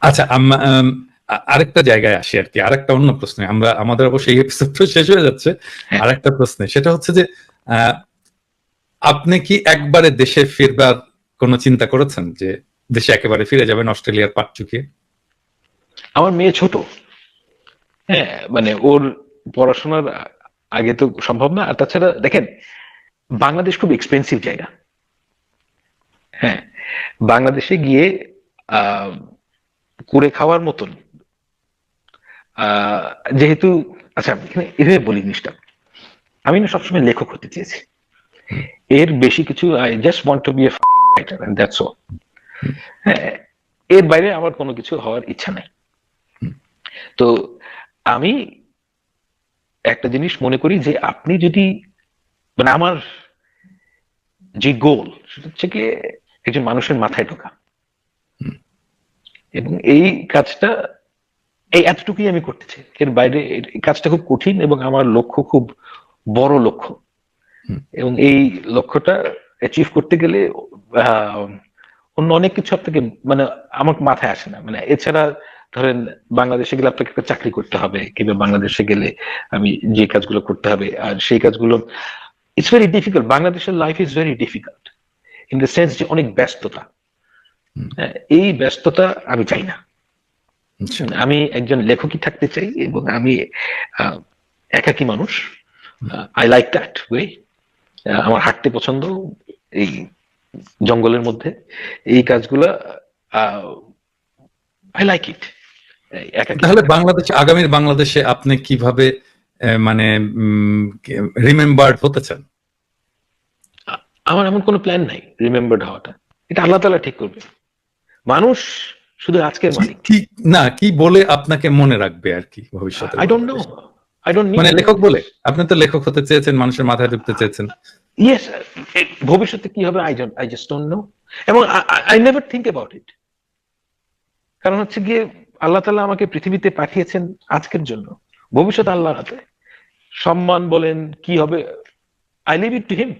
আচ্ছা আরেকটা জায়গায় আসি আর কি আরেকটা অন্য প্রশ্নে। আমরা আমাদের অবশ্যই এই এপিসোড শেষ হয়ে যাচ্ছে। হ্যাঁ। আরেকটা প্রশ্নে সেটা হচ্ছে যে আপনি কি একবারে দেশে ফিরবার কোনো চিন্তা করেছেন? যে দেশে একেবারে ফিরে যাবেন অস্ট্রেলিয়ার পাট চুকিয়ে? আমার মেয়ে ছোট। হ্যাঁ মানে ওর পড়াশোনার আগে তো সম্ভব না। আর তাছাড়া দেখেন বাংলাদেশ খুব এক্সপেন্সিভ জায়গা। হ্যাঁ বাংলাদেশে গিয়ে আহ, করে খাওয়ার মতন। যেহেতু আচ্ছা এভাবে বলি জিনিসটা। আমি না সবসময় লেখক হতে চেয়েছি। এর বেশি কিছু I just want to be a writer and that's all এর বাইরে আমার কোনো কিছু হওয়ার ইচ্ছা নাই। তো আমি একটা জিনিস মনে করি যে আপনি যদি মানে আমার যে গোল সেটা হচ্ছে কি একজন মানুষের মাথায় ঢোকা। এবং এই কাজটা এই এতটুকুই আমি করতেছি এর বাইরে কাজটা খুব কঠিন এবং আমার লক্ষ্য খুব বড় লক্ষ্য। এবং এই লক্ষ্যটা অ্যাচিভ করতে গেলে আহ, অন্য অনেক কিছু আপনাকে মানে আমার মাথায় আসে না। মানে এছাড়া ধরেন বাংলাদেশে গেলে আপনাকে একটা চাকরি করতে হবে কিংবা বাংলাদেশে গেলে আমি যে কাজগুলো করতে হবে আর সেই কাজগুলো ইটস ভেরি ডিফিকাল্ট বাংলাদেশের life is very difficult in the sense যে অনেক ব্যস্ততা। এই ব্যস্ততা আমি চাই না। আমি একজন লেখকই থাকতে চাই এবং আমি একাকী মানুষ। আই লাইক দ্যাট ওয়ে আমার হাঁটতে পছন্দ এই জঙ্গলের মধ্যে। এই কাজগুলা আই লাইক ইট তাহলে বাংলাদেশে আগামীর বাংলাদেশে আপনি কীভাবে মানে রিমেম্বার্ড হতে চান? আমার এমন কোনো প্ল্যান নাই রিমেম্বার্ড হওয়াটা। এটা আল্লাহ তালা ঠিক করবে মানুষ শুধু আজকের মালিক। কি না কি বলে আপনাকে মনে রাখবে আর কি ভবিষ্যতে? I don't know I don't মানে লেখক বলে? আপনি তো লেখক হতে চেয়েছেন মানুষের মাথায় ঢুকতে চেয়েছেন। ইয়েস ভবিষ্যতে কি হবে I don't I just don't know এবং I never think about it কারণ হচ্ছে গিয়ে আল্লাহ তালা আমাকে পৃথিবীতে পাঠিয়েছেন আজকের জন্য। ভবিষ্যৎ আল্লাহর হাতে। সম্মান বলেন কি হবে I leave it to him